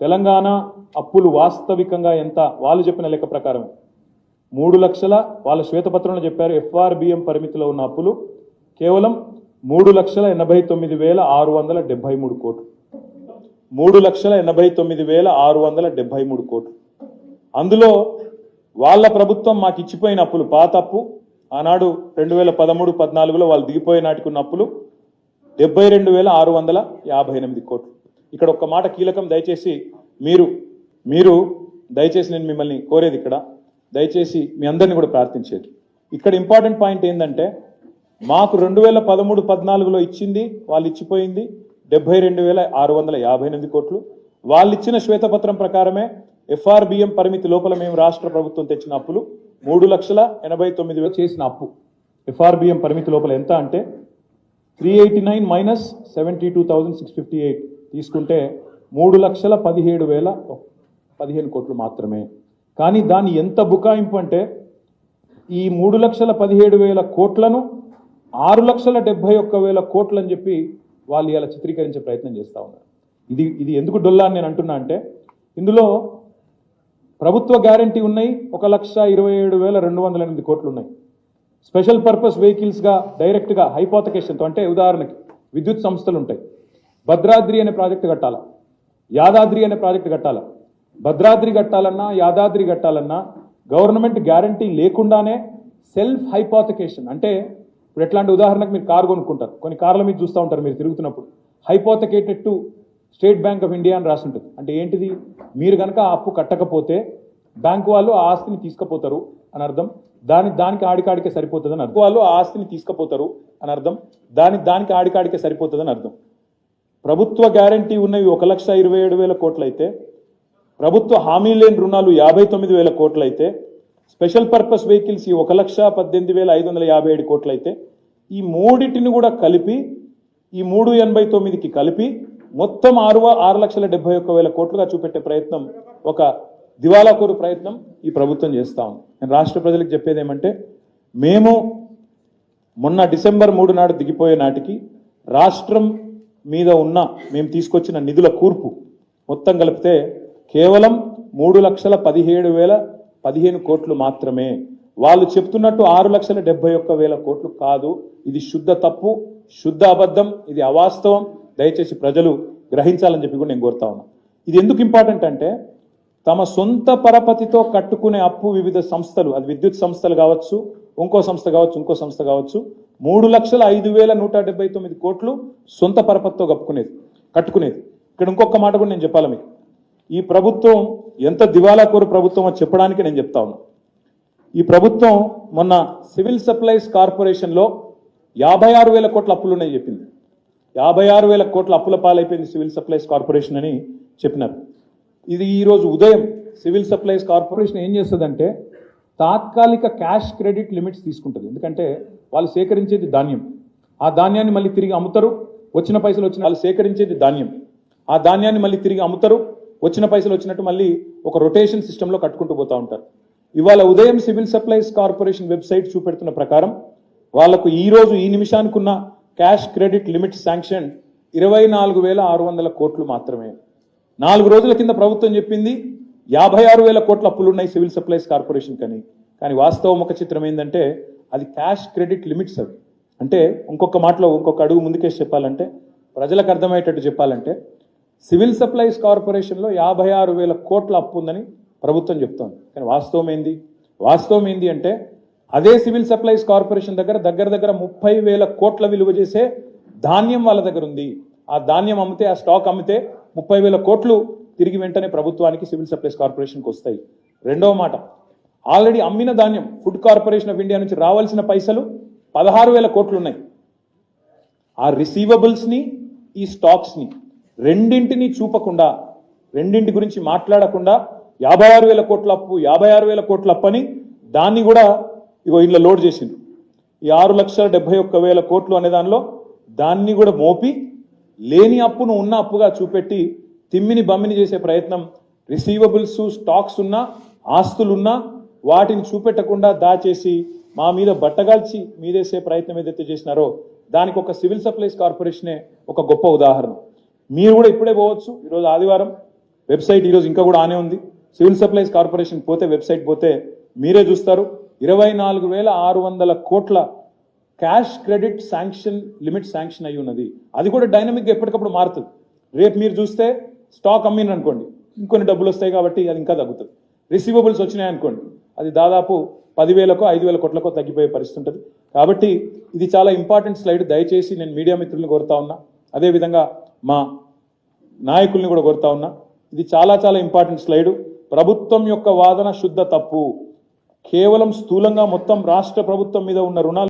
తెలంగాణ అప్పులు వాస్తవికంగా ఎంత? వాళ్ళు చెప్పిన లెక్క ప్రకారం మూడు లక్షల వాళ్ళ శ్వేతపత్రంలో చెప్పారు ఎఫ్ఆర్బిఎం పరిమితిలో ఉన్న అప్పులు కేవలం మూడు లక్షల ఎనభై తొమ్మిది వేల ఆరు వందల డెబ్బై మూడు కోట్లు. మూడు లక్షల ఎనభై తొమ్మిది వేల ఆరు వందల డెబ్బై మూడు కోట్లు. అందులో వాళ్ళ ప్రభుత్వం మాకు ఇచ్చిపోయిన అప్పులు పాత అప్పు ఆనాడు రెండు వేల పదమూడు పద్నాలుగులో వాళ్ళు దిగిపోయే నాటికి ఉన్న అప్పులు డెబ్బై రెండు వేల ఆరు వందల యాభై ఎనిమిది కోట్లు. ఇక్కడ ఒక్క మాట కీలకం దయచేసి మీరు మీరు దయచేసి నేను మిమ్మల్ని కోరేది ఇక్కడ దయచేసి మీ అందరిని కూడా ప్రార్థించేది. ఇక్కడ ఇంపార్టెంట్ పాయింట్ ఏంటంటే మాకు రెండు వేల పదమూడు పద్నాలుగులో ఇచ్చింది వాళ్ళు ఇచ్చిపోయింది డెబ్బై రెండు వేల ఆరు వందల యాభై ఎనిమిది కోట్లు. వాళ్ళు ఇచ్చిన శ్వేతపత్రం ప్రకారమే ఎఫ్ఆర్బిఎం పరిమితి లోపల మేము రాష్ట్ర ప్రభుత్వం తెచ్చిన అప్పులు మూడు లక్షల ఎనభై తొమ్మిది వేలు చేసిన అప్పు. ఎఫ్ఆర్బిఎం పరిమితి లోపల ఎంత అంటే three eighty nine minus seventy two thousand six fifty eight తీసుకుంటే మూడు లక్షల పదిహేడు వేల పదిహేను కోట్లు మాత్రమే. కానీ దాని ఎంత బుకాయింపు అంటే ఈ మూడు లక్షల పదిహేడు వేల కోట్లను ఆరు లక్షల డెబ్బై ఒక్క వేల కోట్లు అని చెప్పి వాళ్ళు ఇలా చిత్రీకరించే ప్రయత్నం చేస్తూ ఉన్నారు. ఇది ఇది ఎందుకు డొల్లా అని నేను అంటున్నా అంటే ఇందులో ప్రభుత్వ గ్యారంటీ ఉన్నాయి ఒక లక్ష ఇరవై ఏడు వేల రెండు వందల ఎనిమిది కోట్లు ఉన్నాయి. స్పెషల్ పర్పస్ వెహికల్స్గా డైరెక్ట్గా హైపోతకేషన్తో అంటే ఉదాహరణకి విద్యుత్ సంస్థలు ఉంటాయి. భద్రాద్రి అనే ప్రాజెక్టు కట్టాలా? యాదాద్రి అనే ప్రాజెక్టు కట్టాలా? భద్రాద్రి కట్టాలన్నా యాదాద్రి కట్టాలన్నా గవర్నమెంట్ గ్యారంటీ లేకుండానే సెల్ఫ్ హైపోతకేషన్ అంటే ఇప్పుడు ఎట్లాంటి ఉదాహరణకు మీరు కారు కొనుక్కుంటారు. కొన్ని కార్ల మీద చూస్తూ ఉంటారు మీరు తిరుగుతున్నప్పుడు. Hypothecated to State Bank of India అని రాసి ఉంటుంది అంటే ఏంటిది? మీరు కనుక ఆ అప్పు కట్టకపోతే బ్యాంకు వాళ్ళు ఆ ఆస్తిని తీసుకుపోతారు అని అర్థం. దాని దానికి ఆడికాడికే సరిపోతుంది అని అర్థం వాళ్ళు ఆ ఆస్తిని తీసుకుపోతారు అని అర్థం. దాని దానికి ఆడికాడికే సరిపోతుంది అని అర్థం. ప్రభుత్వ గ్యారంటీ ఉన్నవి ఒక లక్ష ఇరవై ఏడు వేల కోట్లయితే ప్రభుత్వ హామీ లేని రుణాలు యాభై తొమ్మిది వేల కోట్లయితే స్పెషల్ పర్పస్ వెహికల్స్ ఈ ఒక లక్ష పద్దెనిమిది వేల ఐదు వందల యాభై ఏడు కోట్లయితే ఈ మూడింటిని కూడా కలిపి ఈ మూడు ఎనభై తొమ్మిదికి కలిపి మొత్తం ఆరు ఆరు లక్షల డెబ్బై ఒక్క వేల కోట్లుగా చూపెట్టే ప్రయత్నం ఒక దివాలాకోరు ప్రయత్నం ఈ ప్రభుత్వం చేస్తా ఉంది. నేను రాష్ట్ర ప్రజలకు చెప్పేది ఏమంటే మేము మొన్న డిసెంబర్ మూడు నాడు దిగిపోయే నాటికి రాష్ట్రం మీద ఉన్న మేము తీసుకొచ్చిన నిధుల కూర్పు మొత్తం కలిపితే కేవలం మూడు లక్షల పదిహేడు వేల పదిహేను కోట్లు మాత్రమే. వాళ్ళు చెప్తున్నట్టు ఆరు లక్షల డెబ్బై ఒక్క వేల కోట్లు కాదు. ఇది శుద్ధ తప్పు శుద్ధ అబద్ధం ఇది అవాస్తవం. దయచేసి ప్రజలు గ్రహించాలని చెప్పి కూడా నేను కోరుతా ఉన్నా. ఇది ఎందుకు ఇంపార్టెంట్ అంటే తమ సొంత పరపతితో కట్టుకునే అప్పు వివిధ సంస్థలు అది విద్యుత్ సంస్థలు కావచ్చు ఇంకో సంస్థ కావచ్చు ఇంకో సంస్థ కావచ్చు మూడు లక్షల ఐదు వేల నూట డెబ్బై తొమ్మిది కోట్లు సొంత పరపతితో కప్పుకునేది కట్టుకునేది. ఇక్కడ ఇంకొక మాట కూడా నేను చెప్పాలి మీకు. ఈ ప్రభుత్వం ఎంత దివాలాకోరు ప్రభుత్వం అని చెప్పడానికి నేను చెప్తా ఉన్నా. ఈ ప్రభుత్వం మొన్న సివిల్ సప్లైస్ కార్పొరేషన్లో యాభై ఆరు వేల కోట్ల అప్పులు ఉన్నాయి చెప్పింది. యాభై ఆరు వేల కోట్ల అప్పుల పాలైపోయింది సివిల్ సప్లైస్ కార్పొరేషన్ అని చెప్పినారు. ఇది ఈరోజు ఉదయం సివిల్ సప్లైస్ కార్పొరేషన్ ఏం చేస్తుందంటే తాత్కాలిక క్యాష్ క్రెడిట్ లిమిట్స్ తీసుకుంటుంది. ఎందుకంటే వాళ్ళు సేకరించేది ధాన్యం. ఆ ధాన్యాన్ని మళ్ళీ తిరిగి అమ్ముతారు వచ్చిన పైసలు వచ్చిన వాళ్ళు సేకరించేది ధాన్యం. ఆ ధాన్యాన్ని మళ్ళీ తిరిగి అమ్ముతారు వచ్చిన పైసలు వచ్చినట్టు మళ్ళీ ఒక రొటేషన్ సిస్టంలో కట్టుకుంటూ పోతూ ఉంటారు. ఇవాళ ఉదయం సివిల్ సప్లైస్ కార్పొరేషన్ వెబ్సైట్ చూపెడుతున్న ప్రకారం వాళ్ళకు ఈ రోజు ఈ నిమిషానికి ఉన్న క్యాష్ క్రెడిట్ లిమిట్ శాంక్షన్ ఇరవై నాలుగు వేల ఆరు వందల కోట్లు మాత్రమే. నాలుగు రోజుల కింద ప్రభుత్వం చెప్పింది యాభై ఆరు వేల కోట్ల అప్పులు ఉన్నాయి సివిల్ సప్లైస్ కార్పొరేషన్ కానీ. కానీ వాస్తవం ఒక చిత్రం ఏంటంటే అది క్యాష్ క్రెడిట్ లిమిట్స్ అవి. అంటే ఇంకొక మాటలో ఇంకొక అడుగు ముందుకేసి చెప్పాలంటే ప్రజలకు అర్థమయ్యేటట్టు చెప్పాలంటే సివిల్ సప్లైస్ కార్పొరేషన్లో యాభై ఆరు వేల కోట్ల అప్పు ఉందని ప్రభుత్వం చెప్తోంది. కానీ వాస్తవం ఏంది? వాస్తవం ఏంది అంటే అదే సివిల్ సప్లైస్ కార్పొరేషన్ దగ్గర దగ్గర దగ్గర ముప్పై వేల కోట్ల విలువ చేసే ధాన్యం వాళ్ళ దగ్గర ఉంది. ఆ ధాన్యం అమ్మితే ఆ స్టాక్ అమ్మితే ముప్పై వేల కోట్లు తిరిగి వెంటనే ప్రభుత్వానికి సివిల్ సప్లైస్ కార్పొరేషన్కి వస్తాయి. రెండవ మాట ఆల్రెడీ అమ్మిన ధాన్యం ఫుడ్ కార్పొరేషన్ ఆఫ్ ఇండియా నుంచి రావాల్సిన పైసలు పదహారు వేల కోట్లు ఉన్నాయి ఆ రిసీవబుల్స్ని ఈ స్టాక్స్ని రెండింటిని చూపకుండా రెండింటి గురించి మాట్లాడకుండా యాభై ఆరు వేల కోట్ల అప్పు యాభై ఆరు వేల కోట్ల అప్పు అని దాన్ని కూడా ఇగో ఇంట్లో లోడ్ చేసిండు ఈ ఆరు లక్షల డెబ్బై ఒక్క వేల కోట్లు అనే దానిలో దాన్ని కూడా మోపి లేని అప్పును ఉన్న అప్పుగా చూపెట్టి తిమ్మిని బమ్మిని చేసే ప్రయత్నం రిసీవబుల్స్ స్టాక్స్ ఉన్నా ఆస్తులున్నా వాటిని చూపెట్టకుండా దాచేసి మా మీద బట్టగాల్చి మీదేసే ప్రయత్నం ఏదైతే చేసినారో దానికి ఒక సివిల్ సప్లైస్ కార్పొరేషనే ఒక గొప్ప ఉదాహరణ. మీరు కూడా ఇప్పుడే పోవచ్చు. ఈరోజు ఆదివారం వెబ్సైట్ ఈరోజు ఇంకా కూడా ఆనే ఉంది. సివిల్ సప్లైస్ కార్పొరేషన్ పోతే వెబ్సైట్ పోతే మీరే చూస్తారు. ఇరవై నాలుగు వేల ఆరు వందల కోట్ల cash credit sanction limit sanction అయి ఉన్నది. అది కూడా డైనమిక్గా ఎప్పటికప్పుడు మారుతుంది. రేపు మీరు చూస్తే స్టాక్ అమ్మిన అనుకోండి. ఇంకొన్ని డబ్బులు వస్తాయి కాబట్టి అది ఇంకా తగ్గుతుంది. రిసీవబుల్స్ వచ్చినాయి అనుకోండి. అది దాదాపు పదివేలకో ఐదు వేల కోట్లకో తగ్గిపోయే పరిస్థితి ఉంటుంది. కాబట్టి ఇది చాలా ఇంపార్టెంట్ స్లైడ్. దయచేసి నేను మీడియా మిత్రులను కోరుతా ఉన్నా. అదేవిధంగా మా నాయకుల్ని కూడా కోరుతా ఉన్నా. ఇది చాలా చాలా ఇంపార్టెంట్ స్లైడు. ప్రభుత్వం యొక్క వాదన శుద్ధ తప్పు. కేవలం స్థూలంగా మొత్తం రాష్ట్ర ప్రభుత్వం మీద ఉన్న రుణాలు